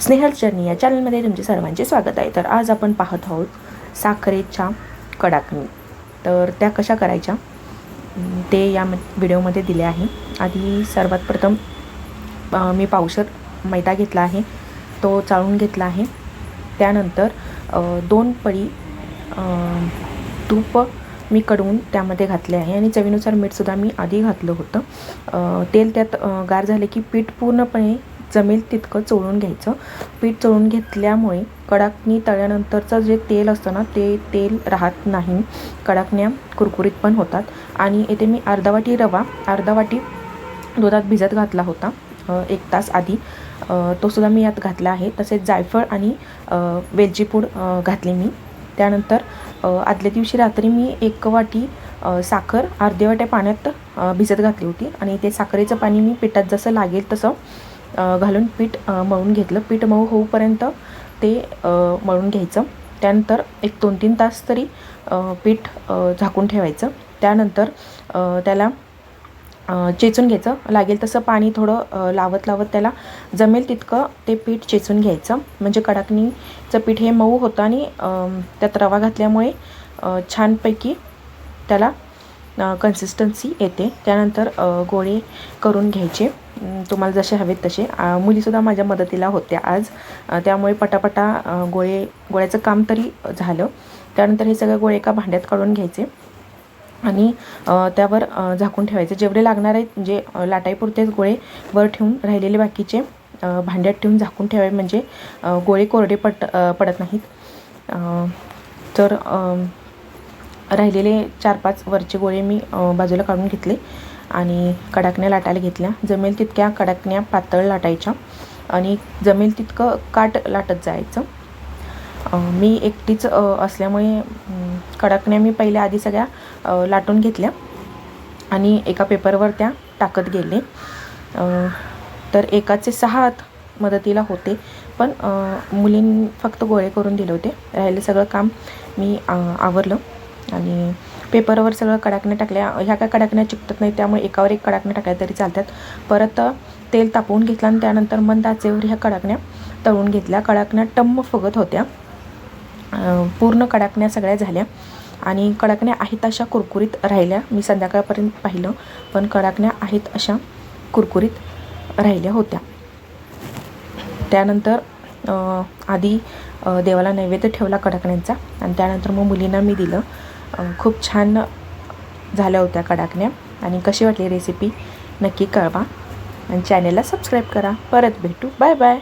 Snehal journey या चॅनलमध्ये तुमचे सर्वांचे स्वागत आहे. तर आज आपण पाहत आहोत साखरेच्या कडाकणी. तर त्या कशा करायच्या? ते या व्हिडिओमध्ये दिले आहे. आधी सर्वात प्रथम मी पावशर मैदा घेतला आहे. तो चाळून घेतला आहे. त्यानंतर दोन पळी तूप मी कडवून त्यामध्ये घातले आहे आणि चवीनुसार मीठसुद्धा मी आधी घातलं होतं. तेल त्यात गार झाले की पीठ पूर्णपणे जमेल तितकं चोळून घ्यायचं. पीठ चोळून घेतल्यामुळे कडाकणी तळ्यानंतरचं जे तेल असतं ना ते तेल राहत नाही. कडाकण्या कुरकुरीत पण होतात. आणि येथे मी अर्धा वाटी रवा अर्धा वाटी दुधात भिजत घातला होता एक तास आधी. तो सुद्धा मी यात घातला आहे. तसेच जायफळ आणि अ, वेलची पूड घातली मी. त्यानंतर आदल्या दिवशी रात्री मी एक वाटी साखर अर्ध्या वाट्या पाण्यात भिजत घातली होती. आणि ते साखरेचं पाणी मी पिठात जसं लागेल तसं घालून पीठ मळून घेतलं. पीठ मऊ होऊपर्यंत ते मळून घ्यायचं. त्यानंतर एक दोन तीन तास तरी पीठ झाकून ठेवायचं. त्यानंतर त्याला चेचून घ्यायचं. लागेल तसं पाणी थोडं लावत लावत त्याला जमेल तितकं ते पीठ चेचून घ्यायचं. म्हणजे कडाकणीचं पीठ हे मऊ होतं आणि त्यात रवा घातल्यामुळे छानपैकी त्याला कन्सिस्टन्सी येते. त्यानंतर गोळे करून घ्यायचे. तुम्हाला जसे हवेत तसे. मुलीसुद्धा माझ्या मदतीला होत्या आज. त्यामुळे पटापटा गोळे गोळ्याचं काम तरी झालं. त्यानंतर हे सगळे गोळे एका भांड्यात काढून घ्यायचे. आणि त्यावर झाकून ठेवायचे. जेवढे लागणार आहेत म्हणजे लाटाईपुरतेच गोळे वर ठेवून राहिलेले बाकीचे भांड्यात ठेवून झाकून ठेवावे. म्हणजे गोळे कोरडे पट पडत नाहीत. तर राहिलेले चार पाच वरचे गोळे मी बाजूला काढून घेतले आणि कडाकण्या लाटायला घेतल्या. जमेल तितक्या कडाकण्या पातळ लाटायच्या आणि जमेल तितकं काट लाटत जायचं. मी एकटीच असल्यामुळे कडकण्या कडाकण्या मी पहिल्या आधी सगळ्या लाटून घेतल्या आणि एका पेपरवर त्या टाकत गेले. तर एकाचे सहा हात मदतीला होते पण मुलीं फक्त गोळे करून दिले होते. राहिले सगळं काम मी आवरलं. आणि पेपरवर सगळं कडाकण्या टाकल्या. ह्या काय कडाकण्या चिकटत नाही त्यामुळे एकावर एक कडाकण्या टाकल्या तरी चालतात. परत तेल तापवून घेतलं आणि त्यानंतर मंद आचेवर ह्या कडाकण्या तळून घेतल्या. कडाकण्या टम्म फुगत होत्या. पूर्ण कडाकण्या सगळ्या झाल्या. आणि कडाकण्या आहेत अशा कुरकुरीत राहिल्या. मी संध्याकाळपर्यंत पाहिलं पण कडाकण्या आहेत अशा कुरकुरीत राहिल्या होत्या. त्यानंतर आधी देवाला नैवेद्य ठेवला कडाकण्यांचा. आणि त्यानंतर मग मुलींना मी दिलं. खूप छान झाल्या होत्या कडाकण्या. आणि कशी वाटली रेसिपी नक्की कळवा. आणि चॅनेलला सबस्क्राईब करा. परत भेटू. Bye bye